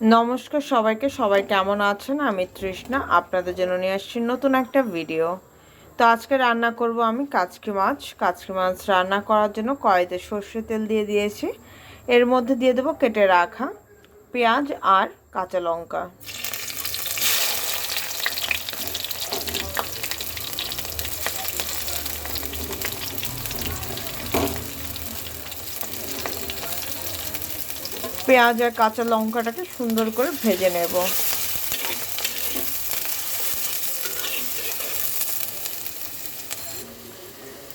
নমস্কার সবাইকে, সবাই কেমন আছেন? আমি তৃষ্ণা, আপনাদের জন্য নিয়ে আসছি নতুন একটা ভিডিও তো আজকে রান্না করব আমি কাচকি মাছ। কাচকি মাছ রান্না করার জন্য কড়াইতে সর্ষে তেল দিয়ে দিয়েছি। এর মধ্যে দিয়ে দেবো কেটে রাখা পেঁয়াজ আর কাঁচা লঙ্কা। পেঁয়াজ আর কাঁচা লঙ্কাটাকে সুন্দর করে ভেজে নেব।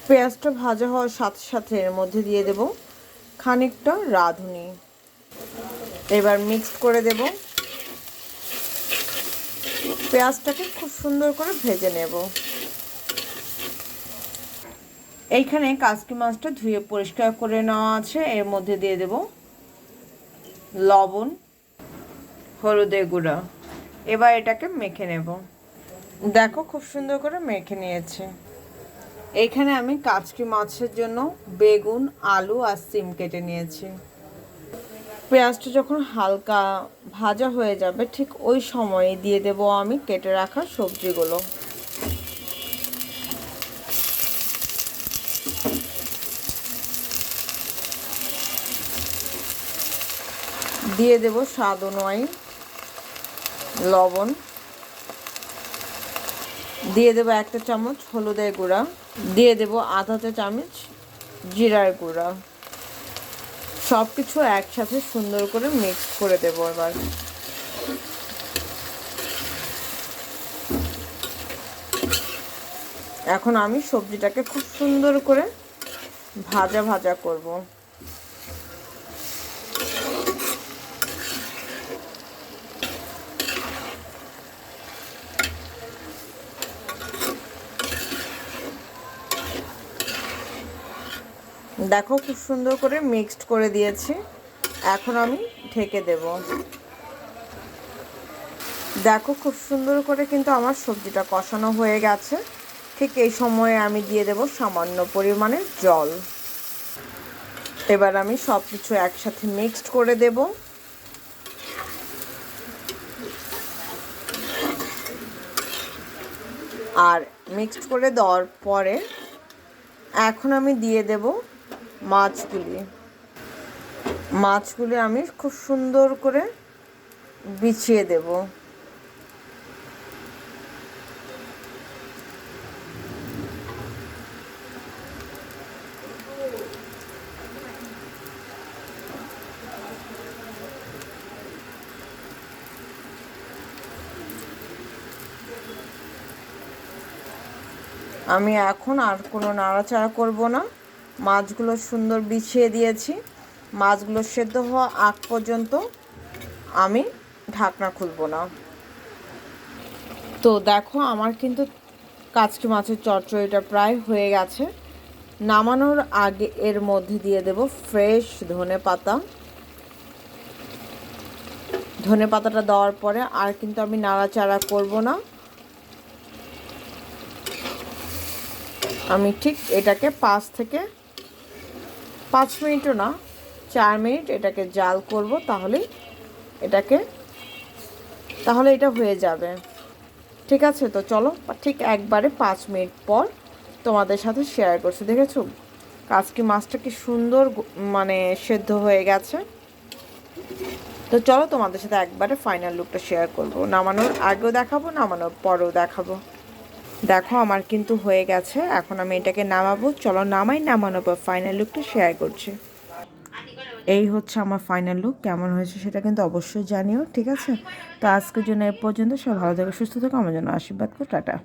পেঁয়াজটা ভাজা হওয়ার সাথে সাথে এর মধ্যে দিয়ে দেব খানিকটা রাঁধুনি। এবার মিক্স করে দেব। পেঁয়াজটাকে খুব সুন্দর করে ভেজে নেব। এইখানে কাসকি মাছটা ধুয়ে পরিষ্কার করে নেওয়া আছে, এর মধ্যে দিয়ে দেব। লবণ, হলুদের গুঁড়া। এবার এটাকে মেখে নেব। দেখো খুব সুন্দর করে মেখে নিয়েছে। এইখানে আমি কাচকি মাছের জন্য বেগুন, আলু আর সিম কেটে নিয়েছি। পেঁয়াজটা যখন হালকা ভাজা হয়ে যাবে, ঠিক ওই সময়ে দিয়ে দেব আমি কেটে রাখা সবজিগুলো। দিয়ে দেব স্বাদ অনুযায়ী লবণ। দিয়ে দেবো একটা চামচ হলুদের গুঁড়া। দিয়ে দেবো আধাতে চামচ জিরার গুঁড়া। সব কিছু একসাথে সুন্দর করে মিক্স করে দেবো এবার। এখন আমি সবজিটাকে খুব সুন্দর করে ভাজা ভাজা করব। দেখো খুব সুন্দর করে মিক্সড করে দিয়েছি। এখন আমি ঢেকে দেব। দেখো খুব সুন্দর করে কিন্তু আমার সবজিটা কষানো হয়ে গেছে। ঠিক এই সময়ে আমি দিয়ে দেব সামান্য পরিমাণে জল। এবার আমি সব কিছু একসাথে মিক্সড করে দেব। আর মিক্সড করে দেওয়ার পরে এখন আমি দিয়ে দেব মাছগুলি। মাছগুলি আমি খুব সুন্দর করে বিছিয়ে দেব। আমি এখন আর কোনো নাড়াচাড়া করব না। মাছগুলো সুন্দর বিছিয়ে দিয়েছি। মাছগুলো সেদ্ধ হওয়া আগ পর্যন্ত আমি ঢাকনা খুলব না। তো দেখো, আমার কিন্তু কাচকি মাছের চচ্চড়িটা প্রায় হয়ে গেছে। নামানোর আগে এর মধ্যে দিয়ে দেব ফ্রেশ ধনে পাতা। ধনে পাতাটা দেওয়ার পরে আর কিন্তু আমি নাড়াচাড়া করব না। আমি ঠিক এটাকে পাঁচ থেকে পাঁচ মিনিটও না, চার মিনিট এটাকে জাল করব তাহলে এটাকে, তাহলে এটা হয়ে যাবে। ঠিক আছে তো চলো, ঠিক একবারে পাঁচ মিনিট পর তোমাদের সাথে শেয়ার করছি, দেখেছ? কাজকি মাছটা কি সুন্দর মানে সেদ্ধ হয়ে গেছে। তো চলো তোমাদের সাথে একবারে ফাইনাল লুকটা শেয়ার করব। নামানোর আগেও দেখাবো, নামানোর পরেও দেখাবো। দেখো, আমার কিন্তু হয়ে গেছে। এখন আমি এটাকে নামাবো। চলো, নামাই নামানো পর ফাইনাল লুকটা শেয়ার করছি। এই হচ্ছে আমার ফাইনাল লুক কেমন হয়েছে সেটা কিন্তু অবশ্যই জানিও, ঠিক আছে? তো আজকের জন্য এ পর্যন্ত। সব ভালো থাকো, সুস্থ থাকো। আমার জন্য আশীর্বাদ করো। টাটা।